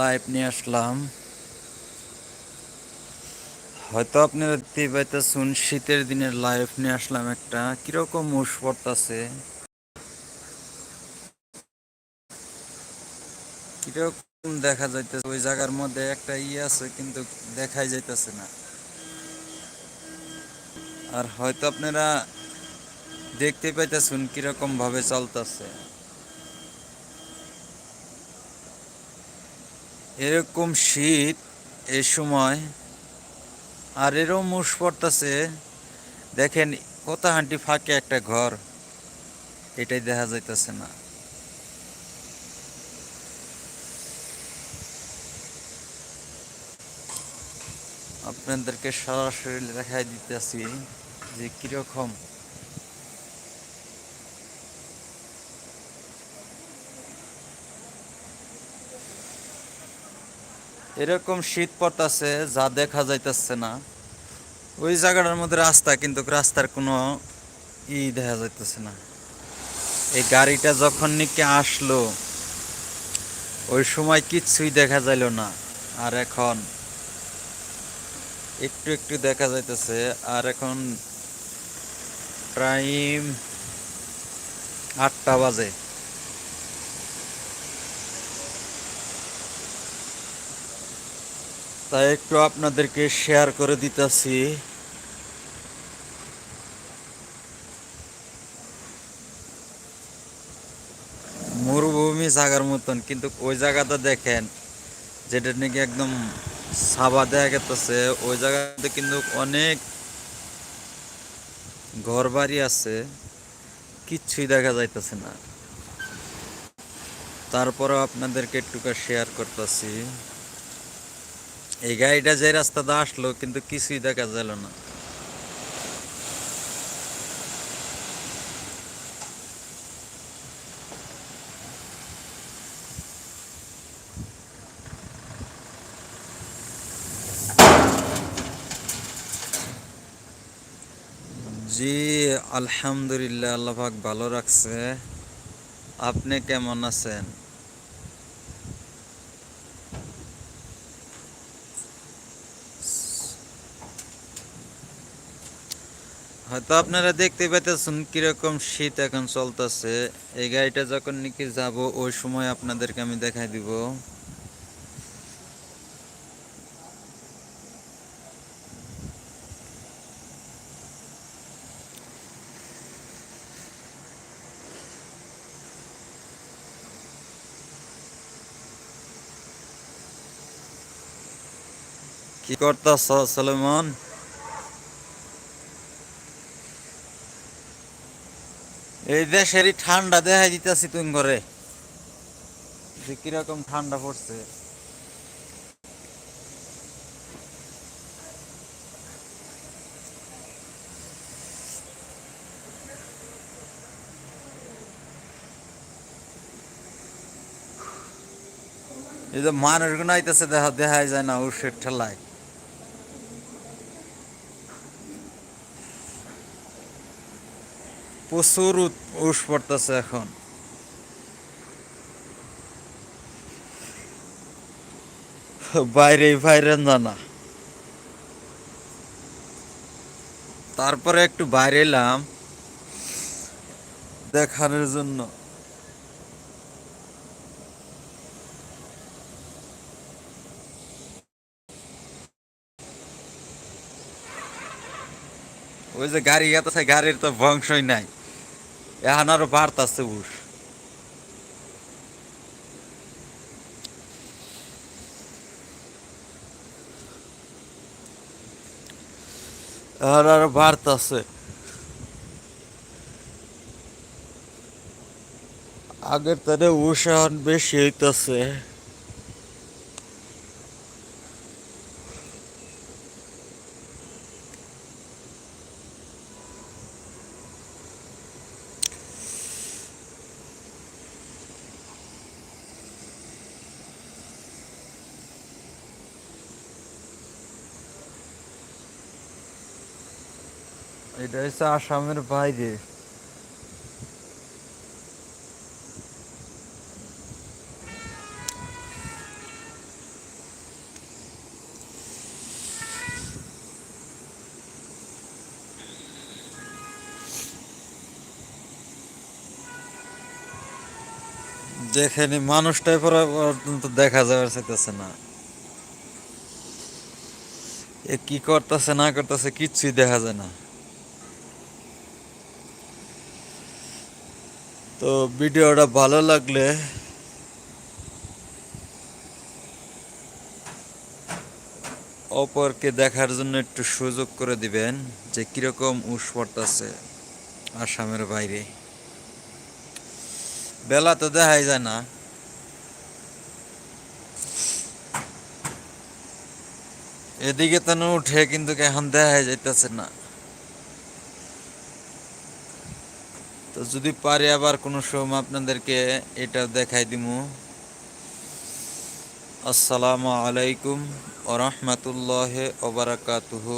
Live নিয়ে আসলাম হয়তো আপনারা দেখতেই পাইতেছেন, শীতের দিনের লাইভ নিয়ে আসলাম একটা কীরকম মুষ পড়তেছে কীরকম দেখা যাইতেছে, ওই জায়গার মধ্যে একটা ইয়ে আছে, কিন্তু দেখাই যাইতেছে না। আর হয়তো আপনারা দেখতে পাইতেছেন কীরকম ভাবে চলতেছে। এরকম শীত এই সময়, আর এরও মুষ পড়তেছে। দেখেন, কত হাঁটি ফাঁকে একটা ঘর, এটাই দেখা যাইতেছে না। আপনাদেরকে সরাসরি দেখাই দিতেছি যে কীরকম এরকম শীত পড়তেছে যা দেখা যাইতেছে না। ওই জায়গাটার মধ্যে রাস্তা, কিন্তু রাস্তার কোনো ই দেখা যাইতেছে না। এই গাড়িটা যখন নাকি আসলো, ওই সময় কিচ্ছুই দেখা যাইল না। আর এখন একটু একটু দেখা যাইতেছে, আর এখন টাইম আটটা বাজে। তাই একটু আপনাদেরকে শেয়ার করে দিতেছি। মরুভূমি জায়গার মতন, কিন্তু ওই জায়গাটা দেখেন, যেটা নাকি একদম সাবা দেখা গেতেছে, ওই জায়গাতে কিন্তু অনেক ঘর বাড়ি আছে কিচ্ছুই দেখা যাইতেছে না। তারপরেও আপনাদেরকে একটুকা শেয়ার করতেছি। এই গাড়িটা যে রাস্তাটা আসলো, কিন্তু কিছুই দেখা গেল না। জি, আলহামদুলিল্লাহ আল্লাহাক ভালো রাখছে। আপনি কেমন আছেন? হয়তো আপনারা দেখতে পাইতেছেন কীরকম শীত এখন চলতেছে। এই গাড়িটা যখন নাকি যাব, ওই সময় আপনাদেরকে আমি দেখাই দিব। কি করতেছ সলেমন? এই দেশেরই ঠান্ডা দেখাই দিতেছি তুই ঘরে। যে কীরকম ঠান্ডা পড়ছে। এই যে মানুষগুলো আইতেছে, দেখা দেখাই যায় না উষের ঠেলায়। প্রচুর উস পড়তেছে এখন। বাইরে বাইরে জানা তারপরে একটু বাইরে এলাম, দেখানোর জন্য। ওই যে গাড়ি গেছে গাড়ির তো বংশই নাই। এখন আরও বাড়তাছে উস আর আরও বাড়তাছে আগের তারে উস এখন বেশি হইতাছে এটা হচ্ছে আসামের বাইরে। দেখেনি, মানুষটাই পরে দেখা যাওয়ার চাইতেছে না। এ কি করতেছে, না করতেছে, কিচ্ছুই দেখা যায় না। তো ভিডিওটা ভালো লাগলে অপরকে দেখার জন্য একটু সুযোগ করে দিবেন যে কীরকম উস পড়তেছে আসামের বাইরে। বেলা তো দেখাই যায় না। এদিকে তো উঠে কিন্তু এখন দেখাই যাইতেছে না। তো যদি পারি আবার কোনো সময় আপনাদেরকে এটা দেখাই দিব আসসালামু আলাইকুম ওরহমতুল্লাহ ওবরাকাতুহু